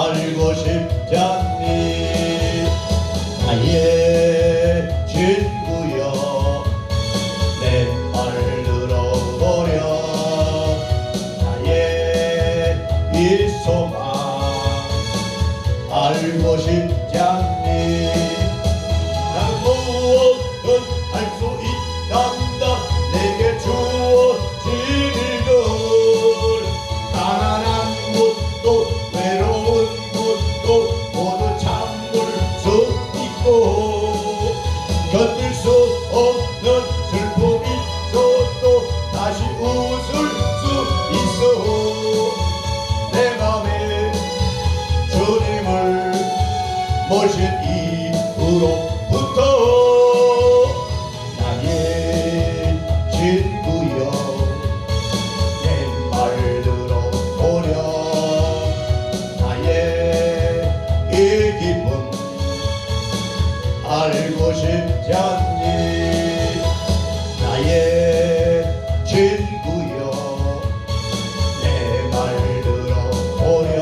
알고 싶지 않니. 나의 친구여 내말 들어보렴 나의 이 소망 알고 싶지 않니. 난 무엇든 할수 곳도 모두 참을 수 있고 견딜 수 없는 슬픔이 있어도 다시 웃을 수 있어. 내 맘에 주님을 모신 알고 싶지 않니? 나의 친구여 내 말 들어보렴.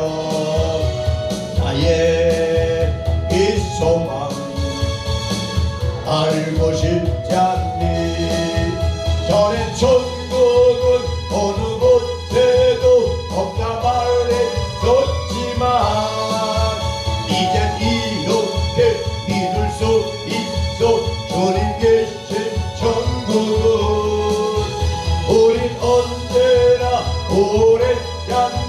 나의 이 소망 알고 싶지 않니? 전에 천국은 어느 곳에도 없다 말했던 amore